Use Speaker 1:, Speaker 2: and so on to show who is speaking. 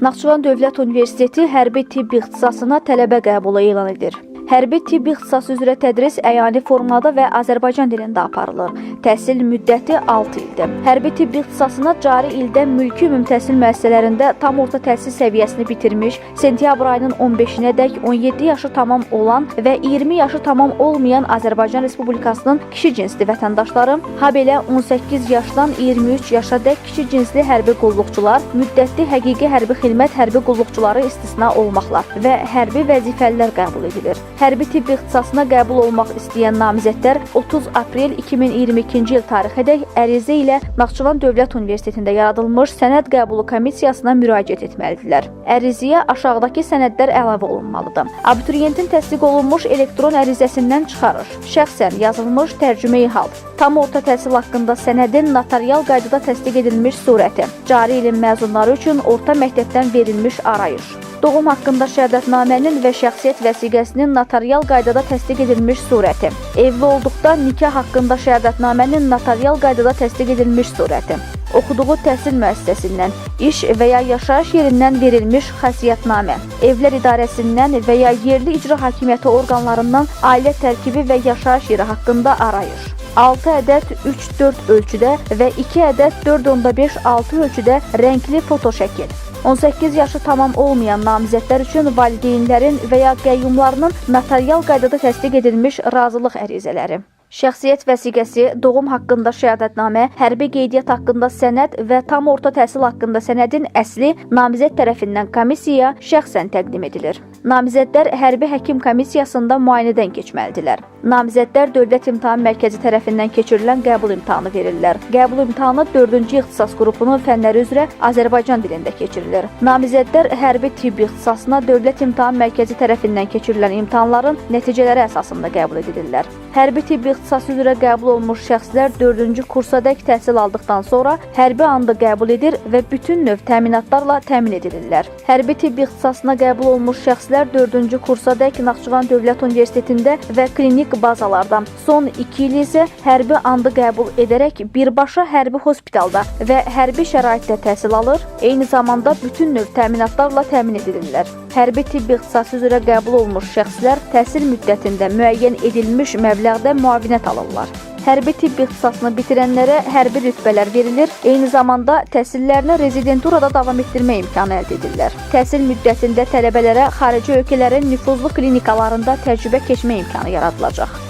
Speaker 1: Naxçıvan Dövlət Universiteti hərbi tibb ixtisasına tələbə qəbulu elan edir. Hərbi tibb ixtisası üzrə tədris əyani formada və Azərbaycan dilində aparılır. Təhsil müddəti 6 ildir. Hərbi tibb ixtisasına cari ildə mülki ümumtəhsil müəssisələrində tam orta təhsil səviyyəsini bitirmiş, sentyabr ayının 15-nədək 17 yaşı tamam olan və 20 yaşı tamam olmayan Azərbaycan Respublikasının kişi cinsli vətəndaşları, habelə 18 yaşdan 23 yaşadək kişi cinsli hərbi qulluqçular, müddətli həqiqi hərbi xidmət hərbi qulluqçuları istisna olmaqla və hərbi vəzifəlilər qəbul edilir. Hərbi tibb ixtisasına qəbul olmaq istəyən namizədlər 30 aprel 2022-ci il tarixədək ərizə ilə Naxçıvan Dövlət Universitetində yaradılmış sənəd qəbulu komissiyasına müraciət etməlidirlər. Ərizəyə aşağıdakı sənədlər əlavə olunmalıdır. Abituriyentin təsdiq olunmuş elektron ərizəsindən çıxarış, şəxsən yazılmış tərcümeyi hal, tam orta təhsil haqqında sənədin notarial qaydada təsdiq edilmiş surəti, cari ilin məzunları üçün orta məktəbdən verilmiş arayış, doğum haqqında şəhadətnamənin və şəxsiyyət vəsiqəsinin notarial qaydada təsdiq edilmiş surəti, evli olduqda nikah haqqında şəhadətnamənin notarial qaydada təsdiq edilmiş surəti, oxuduğu təhsil müəssisəsindən, iş və ya yaşayış yerindən verilmiş xəsiyyətnamə, Evlər İdarəsindən və ya yerli icra hakimiyyəti orqanlarından ailə tərkibi və yaşayış yeri haqqında arayış. 6 ədəd 3-4 ölçüdə və 2 ədəd 4.5-6 ölçüdə rəngli fotoşəkil. 18 yaşı tamam olmayan namizədlər üçün valideynlərin və ya qəyyumlarının notarial qaydada təsdiq edilmiş razılıq ərizələri. Şəxsiyyət vəsiqəsi, doğum haqqında şəhadətnamə, hərbi qeydiyyat haqqında sənəd və tam orta təhsil haqqında sənədin əsli namizəd tərəfindən komissiyaya şəxsən təqdim edilir. Namizədlər hərbi həkim komissiyasında müayinədən keçməlidirlər. Namizədlər Dövlət İmtahan Mərkəzi tərəfindən keçirilən qəbul imtahanı verirlər. Qəbul imtahanı 4-cü ixtisas qrupunun fənləri üzrə Azərbaycan dilində keçirilir. Namizədlər hərbi tibb ixtisasına Dövlət İmtahan Mərkəzi tərəfindən keçirilən imtahanların nəticələri əsasında qəbul edilirlər. Hərbi tibb ixtisası üzrə qəbul olmuş şəxslər 4-cü kursadək təhsil aldıqdan sonra hərbi andı qəbul edir və bütün növ təminatlarla təmin edilirlər. Hərbi tibb ixtisasına qəbul olmuş şəxslər 4-cü kursadək Naxçıvan Dövlət Universitetində və klinik bazalarda, son 2 il isə hərbi andı qəbul edərək birbaşa hərbi hospitalda və hərbi şəraitdə təhsil alır, eyni zamanda bütün növ təminatlarla təmin edilirlər. Hərbi tibb ixtisası üzrə qəbul olmuş şəxslər təhsil müddətində müəyyən edilmiş məbləğdə müavinət alırlar. Hərbi tibb ixtisasını bitirənlərə hərbi rütbələr verilir, eyni zamanda təhsillərini rezidenturada davam etdirmə imkanı əldə edirlər. Təhsil müddətində tələbələrə xarici ölkələrin nüfuzlu klinikalarında təcrübə keçmə imkanı yaradılacaq.